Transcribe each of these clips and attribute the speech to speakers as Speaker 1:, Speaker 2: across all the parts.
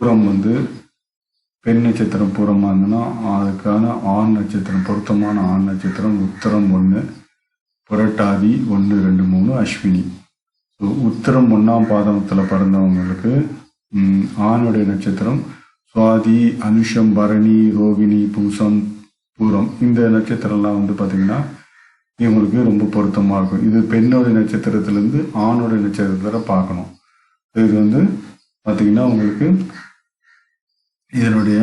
Speaker 1: பூரம் வந்து பெண் நட்சத்திரம் பூரமாக இருந்ததுன்னா அதுக்கான ஆண் நட்சத்திரம் பொருத்தமான ஆண் நட்சத்திரம் உத்தரம் ஒன்று புரட்டாதி ஒன்று ரெண்டு மூணு அஸ்வினி. ஸோ உத்தரம் ஒன்றாம் பாதத்தில் பிறந்தவங்களுக்கு ஆணுடைய நட்சத்திரம் சுவாதி அனுஷம் பரணி ரோகிணி பூசம் பூரம் இந்த நட்சத்திரம்லாம் வந்து பார்த்திங்கன்னா இவங்களுக்கு ரொம்ப பொருத்தமாக இருக்கும். இது பெண்ணுடைய நட்சத்திரத்திலேருந்து ஆணுடைய நட்சத்திரத்தில் பார்க்கணும் இது வந்து பார்த்திங்கன்னா உங்களுக்கு இதனுடைய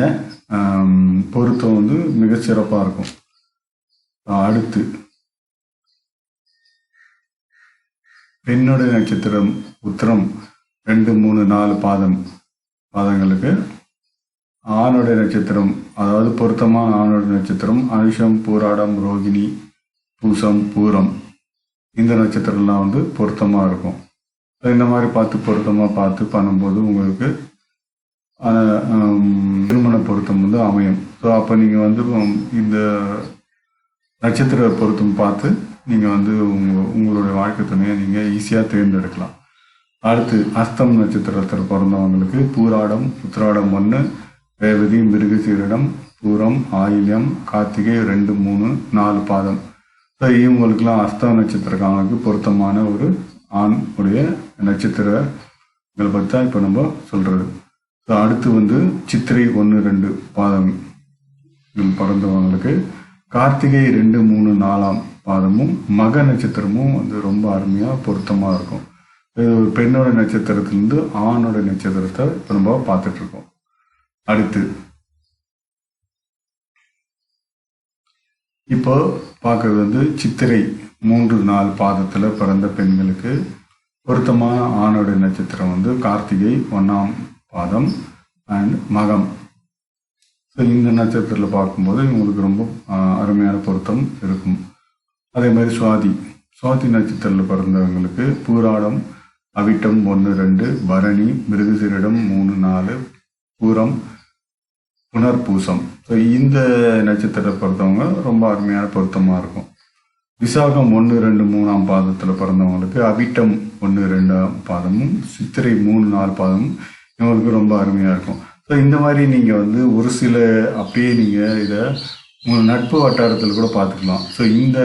Speaker 1: பொருத்தம் வந்து மிக சிறப்பாக இருக்கும். அடுத்து. பெண்ணுடைய நட்சத்திரம் உத்திரம் ரெண்டு மூணு நாலு பாதம் பாதங்களுக்கு ஆணுடைய நட்சத்திரம் அதாவது பொருத்தமான ஆணுடைய நட்சத்திரம் அனுஷம் பூராடம் ரோகிணி பூசம் பூரம். இந்த நட்சத்திரம்லாம் வந்து பொருத்தமாக இருக்கும். இந்த மாதிரி பார்த்து பொருத்தமாக பார்த்து பண்ணும்போது உங்களுக்கு திருமண பொருத்தம் வந்து அமையும். ஸோ அப்போ நீங்கள் வந்து இந்த நட்சத்திர பொருத்தம் பார்த்து நீங்கள் வந்து உங்கள் உங்களுடைய வாழ்க்கை துணையை நீங்கள் ஈஸியாக தேர்ந்தெடுக்கலாம். அடுத்து அஸ்தம் நட்சத்திரத்தில் பிறந்தவங்களுக்கு பூராடம் உத்திராடம் ஒன்று ரேவதி மிருகசீரிடம் பூரம் ஆயில்யம் கார்த்திகை ரெண்டு மூணு நாலு பாதம். ஸோ இவங்களுக்கெல்லாம் அஸ்தம் நட்சத்திரக்காரங்களுக்கு பொருத்தமான ஒரு ஆண் உடைய நட்சத்திரங்களை பற்றி தான் இப்போ நம்ம சொல்கிறது ஸோ அடுத்து வந்து சித்திரை ஒன்று ரெண்டு பாதம் பிறந்தவங்களுக்கு கார்த்திகை ரெண்டு மூணு நாலாம் பாதமும் மக நட்சத்திரமும் வந்து ரொம்ப அருமையாக பொருத்தமாக இருக்கும். இது ஒரு பெண்ணோட நட்சத்திரத்திலிருந்து ஆணோட நட்சத்திரத்தை இப்போ நம்ம பார்த்துட்டு இருக்கோம் அடுத்து இப்போ பார்க்கறது வந்து சித்திரை மூன்று நாலு பாதத்தில் பிறந்த பெண்களுக்கு பொருத்தமான ஆணோட நட்சத்திரம் வந்து கார்த்திகை ஒன்றாம் பாதம் அண்ட் மகம். ஸோ இந்த நட்சத்திரத்தில் பார்க்கும்போது இவங்களுக்கு ரொம்ப ஆஹ், அருமையான பொருத்தம் இருக்கும். அதே மாதிரி சுவாதி. சுவாதி நட்சத்திரத்தில் பிறந்தவங்களுக்கு பூராடம் அவிட்டம் ஒன்று ரெண்டு பரணி மிருகசீரிடம் மூணு நாலு பூரம் புனர்பூசம். ஸோ இந்த நட்சத்திரத்தை பிறந்தவங்க ரொம்ப அருமையான பொருத்தமாக இருக்கும். விசாகம் ஒன்று ரெண்டு மூணாம் பாதத்தில் பிறந்தவங்களுக்கு அவிட்டம் ஒன்று ரெண்டாம் பாதமும் சித்திரை மூணு நாலு பாதமும் இவங்களுக்கு ரொம்ப அருமையாக இருக்கும். ஸோ இந்த மாதிரி நீங்கள் வந்து ஒரு சில அப்படியே நீங்கள் இதை உங்கள் நட்பு வட்டாரத்தில் கூட பார்த்துக்கலாம். ஸோ இந்த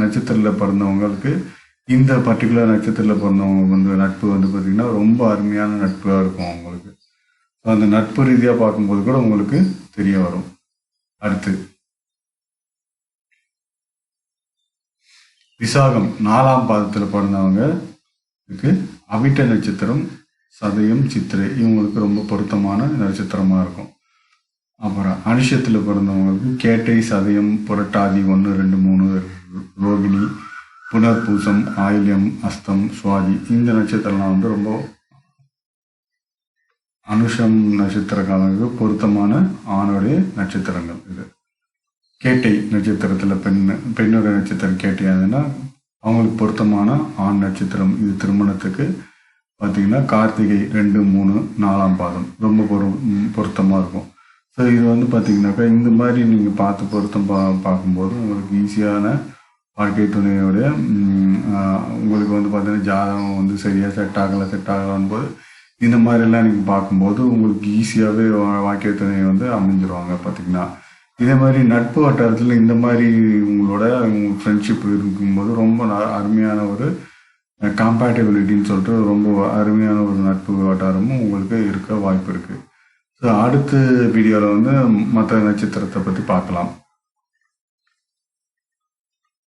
Speaker 1: நட்சத்திரத்தில் பிறந்தவங்களுக்கு இந்த பர்டிகுலர் நட்சத்திரத்தில் பிறந்தவங்க வந்து நட்பு வந்து பார்த்திங்கன்னா ரொம்ப அருமையான நட்பாக இருக்கும் அவங்களுக்கு. ஸோ அந்த நட்பு ரீதியாக பார்க்கும்போது கூட உங்களுக்கு தெரிய வரும். அடுத்து. விசாகம் நாலாம் பாதத்தில் பிறந்தவங்க இதுக்கு அவிட்ட நட்சத்திரம் சதயம் சித்திரை இவங்களுக்கு ரொம்ப பொருத்தமான நட்சத்திரமாக இருக்கும். அப்புறம் அனுஷத்தில் பிறந்தவங்களுக்கு கேட்டை சதயம் புரட்டாதி ஒன்று ரெண்டு மூணு ரோகிணி புனர்பூசம் ஆயில்யம் அஸ்தம் சுவாதி இந்த நட்சத்திரம்லாம் வந்து ரொம்ப அனுஷம் நட்சத்திரக்காரங்களுக்கு பொருத்தமான ஆணுடைய நட்சத்திரங்கள் இது. கேட்டை நட்சத்திரத்தில் பெண் பெண்ணுடைய நட்சத்திரம் கேட்டையாதுன்னா அவங்களுக்கு பொருத்தமான ஆண் நட்சத்திரம் இது திருமணத்துக்கு. பார்த்தீங்கன்னா கார்த்திகை ரெண்டு மூணு நாலாம் பாதம். ரொம்ப பொரு பொருத்தமாக இருக்கும். ஸோ இது வந்து பார்த்தீங்கன்னாக்கா இந்த மாதிரி நீங்கள் பார்த்து பொருத்தம் பா பார்க்கும்போது உங்களுக்கு ஈஸியான வாழ்க்கை துணையோடைய உங்களுக்கு வந்து பார்த்தீங்கன்னா ஜாதகம் வந்து சரியாக செட் ஆகலை செட் ஆகலான்னு போது இந்த மாதிரிலாம் நீங்கள் பார்க்கும்போது உங்களுக்கு ஈஸியாகவே வாழ்க்கை துணை வந்து அமைஞ்சிருவாங்க பார்த்தீங்கன்னா. இதே மாதிரி நட்பு வட்டாரத்தில் இந்த மாதிரி உங்களோட ஃப்ரெண்ட்ஷிப் இருக்கும்போது ரொம்ப ந- அருமையான ஒரு காம்பேட்டபிலிட்டின்னு சொல்லிட்டு ரொம்ப அருமையான ஒரு நட்பு வட்டாரமும் உங்களுக்கு இருக்க வாய்ப்பு இருக்குது ஸோ அடுத்த வீடியோவில் வந்து மற்ற நட்சத்திரத்தை பற்றி பார்க்கலாம்.